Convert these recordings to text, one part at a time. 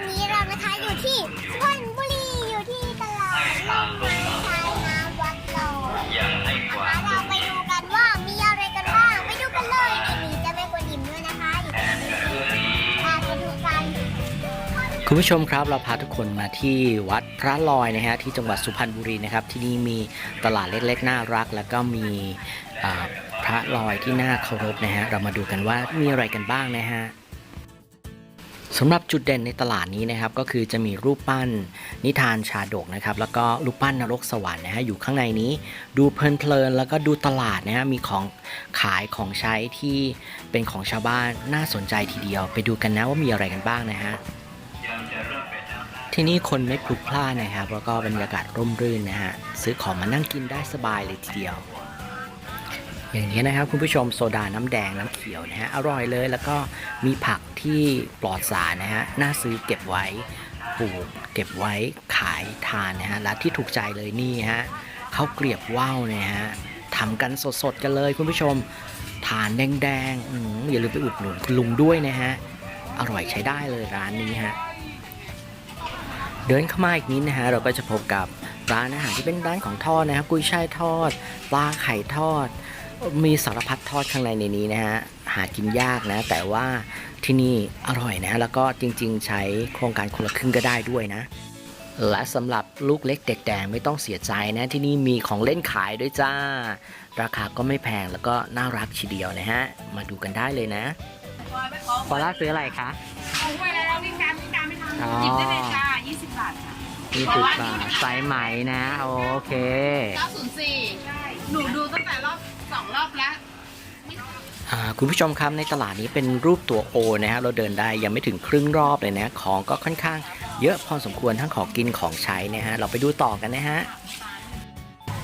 วันนี้เรานะคะอยู่ที่สุพรรณบุรีอยู่ที่ตลาดลงไม้ชายน้ำวัดโลนะคะเราไปดูกันว่ามีอะไรกันบ้างไปดูกันเลยนี่จะไม่กวนดิมด้วยนะคะอยู่ตรงนี้พาไปดูกันคุณผู้ชมครับเราพาทุกคนมาที่วัดพระลอยนะฮะที่จังหวัดสุพรรณบุรีนะครับ ที่นี่มีตลาดเล็กๆน่ารัก แล้วก็มีพระลอยที่น่าเคารพนะฮะเรามาดูกันว่ามีอะไรกันบ้างนะฮะ สำหรับจุดเด่นในตลาดนี้นะครับก็คือจะมีรูปปั้นนิทานชาดกนะครับแล้วก็รูปปั้นนรกสวรรค์นะฮะอยู่ข้างในนี้ดูเพลินๆแล้วก็ดูตลาดนะฮะมีของขายของใช้ที่เป็นของชาวบ้านน่าสนใจทีเดียว ไปดูกันนะว่ามีอะไรกันบ้างนะฮะที่นี่คนไม่พลุกพล่านนะครับแล้วก็บรรยากาศร่มรื่นนะฮะซื้อของมานั่งกินได้สบายเลยทีเดียว อย่างนี้นะครับคุณผู้ชมโซดาน้ำแดงน้ำเขียวนะฮะอร่อยเลยแล้วก็มีผักที่ปลอดสารนะฮะน่าซื้อเก็บไว้ปลูกเก็บไว้ขายทานนะฮะและที่ถูกใจเลยนี่ฮะข้าวเกลียบว่าวเนี่ยฮะทำกันสดๆกันเลยคุณผู้ชมทานแดงๆออย่าลืมไปอุดหนุนคุณลุงด้วยนะฮะอร่อยใช้ได้เลยร้านนี้ฮะเดินเข้ามาอีกนิดนะฮะเราก็จะพบกับร้านอาหารที่เป็นร้านของทอดนะครับ กุยช่ายทอดปลาไข่ทอด มีสารพัดทอดข้างในในนี้นะฮะ หากินยากนะ แต่ว่าที่นี่อร่อยนะ แล้วก็จริงๆ ใช้โครงการคนละครึ่งก็ได้ด้วยนะ และสำหรับลูกเล็กเด็กแดงไม่ต้องเสียใจนะ ที่นี่มีของเล่นขายด้วยจ้า ราคาก็ไม่แพงแล้วก็น่ารักทีเดียวนะฮะ มาดูกันได้เลยนะพอล่าซื้ออะไรคะเอาไว้แล้ววิ่งการวิ่งการไม่ทอ๋อำหยิบได้เลยจ้า20 บาทค่ะยี่สิบบาทสายไหมนะ โอเค904ใช่หนูดูตั้งแต่รอบส อบล้วอ่าคุณผู้ชมครับในตลาดนี้เป็นรูปตัวโอนะฮะเราเดินได้ยังไม่ถึงครึ่งรอบเลยนะของก็ค่อนข้างเยอะพอสมควรทั้งของกินของใช้นะฮะเราไปดูต่อกันนะฮะ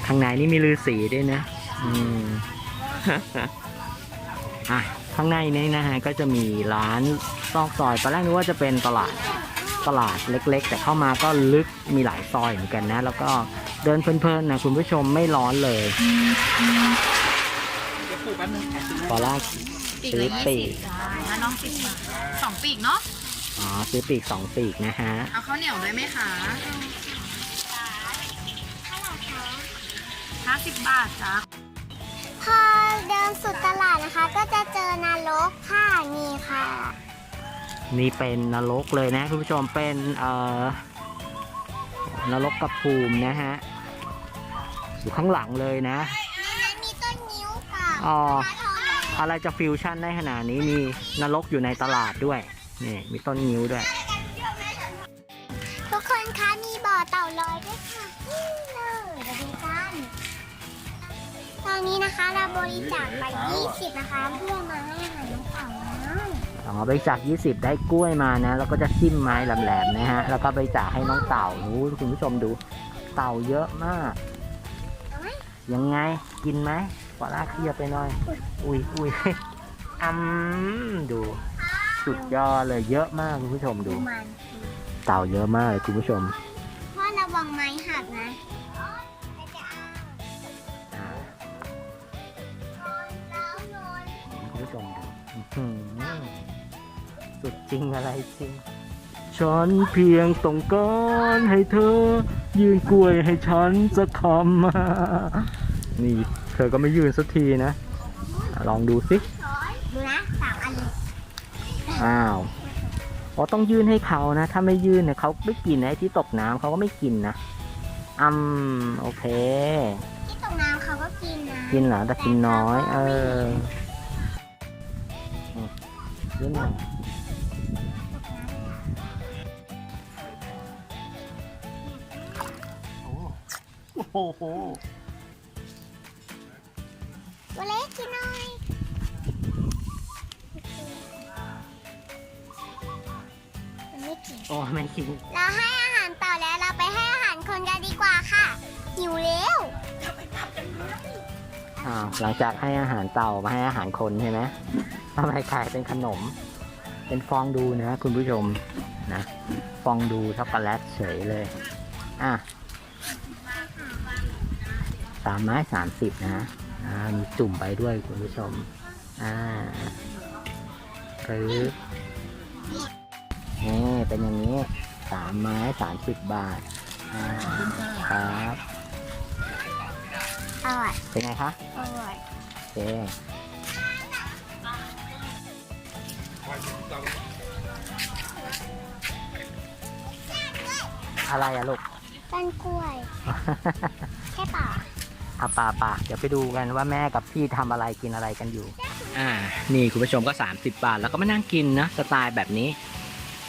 ข้างในนี่มีลือสีด้วยนะอืมอะข้างในนี้นะฮะก็จะมีร้านซอกซอยตอนแรกนึกว่าจะเป็นตลาดตลาดเล็ก ๆ แต่เข้ามาก็ลึกมีหลายซอยเหมือนกันนะ แล้วก็เดินเพลินๆนะคุณผู้ชมไม่ร้อนเลย พอล่าปีกซื้อละปีก20จ้าแล้วน้องสิบบาทสองปีกเนาะ อ๋อซื้อปีกสองปีกนะฮะเอาข้าวเหนียวด้วยไหมคะ50บาทจ้าพอเดินสุดตลาดนะคะ ก็จะเจอนรกค่ะนี่ค่ะ นี่เป็นนรกเลยนะคุณผู้ชมเป็นเอ่อนรกกับภูมินะฮะอยู่ข้างหลังเลยนะ นี่นะมีต้นนิ้วกับ อ๋อปลาทองอะไรจะฟิวชั่นได้ขนาดนี้มีนรกอยู่ในตลาดด้วยนี่มีต้นนิ้วด้วย ทุกคนคะมีบ่อเต่าลอยด้วยค่ะนี่เลยเดี๋ยวดูกันตอนนี้นะคะเราบริจาคไป 20 นะคะ เพื่อมาให้อาหารน้องเต่านะอ๋อบริจาค20 ได้กล้วยมานะ แล้วก็จะทิ่มไม้แหลมๆนะฮะ แล้วก็บริจาคให้น้องเต่าดูคุณผู้ชมดู เต่าเยอะมากเอาไหมยังไงกินไหม ปลาเคลียร์ไปหน่อย อุ้ยอุ้ยอืมดู สุดยอดเลยเยอะมากคุณผู้ชมดูดู มันเต่าเยอะมากเลยคุณผู้ชมพ่อระวังไม้หักนะอ่าคุณผู้ชมดูอื้อหือสุดจริงอะไรจริง ฉันเพียงต้องการให้เธอ ยืนกล้วยให้ฉันจะคำ นี่ เธอก็ไม่ยืนสักทีนะอะลองดูสิดูนะสามอันเลยอ้าวอ๋อต้องยื่นให้เขานะ ถ้าไม่ยื่นเนี่ยเขาไม่กินนะไอ้ที่ตกน้ำเขาก็ไม่กินนะอืมโอเค ที่ตกน้ำเขาก็กินนะกินเหรอแต่กินน้อย เอออืมยื่นหน่อยโอ้โห ตัวเล็กกินหน่อย มันไม่กิน โอ้ไม่กินเราให้อาหารเต่าแล้วเราไปให้อาหารคนกันดีกว่าค่ะ หิวแล้วอ้าวหลังจากให้อาหารเต่ามาให้อาหารคนใช่ไหมทำไมกลายเป็นขนม เป็นฟองดูนะคุณผู้ชมนะ ฟองดูช็อกโกแลตเฉยเลย อะสามไม้สามสิบนะ อ่ามีจุ่มไปด้วยคุณผู้ชม อ่าปึ๊บนี่เป็นอย่างนี้สามไม้สามสิบบาท อ่าครับอร่อยเป็นไงคะอร่อยโอเคอะไรอะลูกต้นกล้วย ใช่ป่ะ อาป่าป่าเดี๋ยวไปดูกันว่าแม่กับพี่ทำอะไรกินอะไรกันอยู่ อ่า นี่คุณผู้ชมก็ 30 บาท แล้วก็มานั่งกินนะสไตล์แบบนี้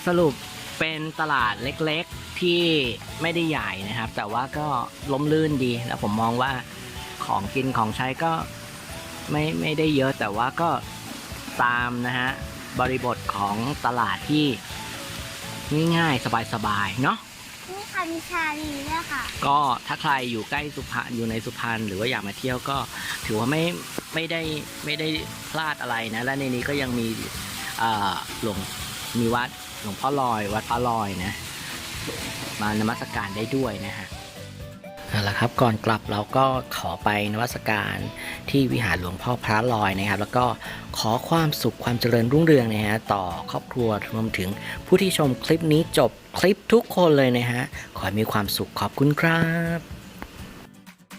สรุปเป็นตลาดเล็กๆที่ไม่ได้ใหญ่นะครับ แต่ว่าก็ล้มลื่นดีแล้วผมมองว่าของกินของใช้ก็ไม่ไม่ได้เยอะแต่ว่าก็ตามนะฮะบริบทของตลาดที่ง่ายๆ สบายๆ เนาะ นี่ค่ะมีชาลีด้วยค่ะ ก็ถ้าใครอยู่ใกล้สุพรรณอยู่ในสุพรรณหรือว่าอยากมาเที่ยวก็ ถือว่าไม่ไม่ได้ไม่ได้พลาดอะไรนะ และในนี้ก็ยังมีอ่อหลวงมีวัดหลวงพ่อลอย วัดพระลอยนะ มานมัสการได้ด้วยนะฮะ เอาละครับก่อนกลับเราก็ขอไปนวัสการที่วิหารหลวงพ่อพระลอยนะครับ แล้วก็ขอความสุขความเจริญรุ่งเรืองนะฮะต่อครอบครัวรวมถึงผู้ที่ชมคลิปนี้จบคลิปทุกคนเลยนะฮะขอให้มีความสุขขอบคุณครับ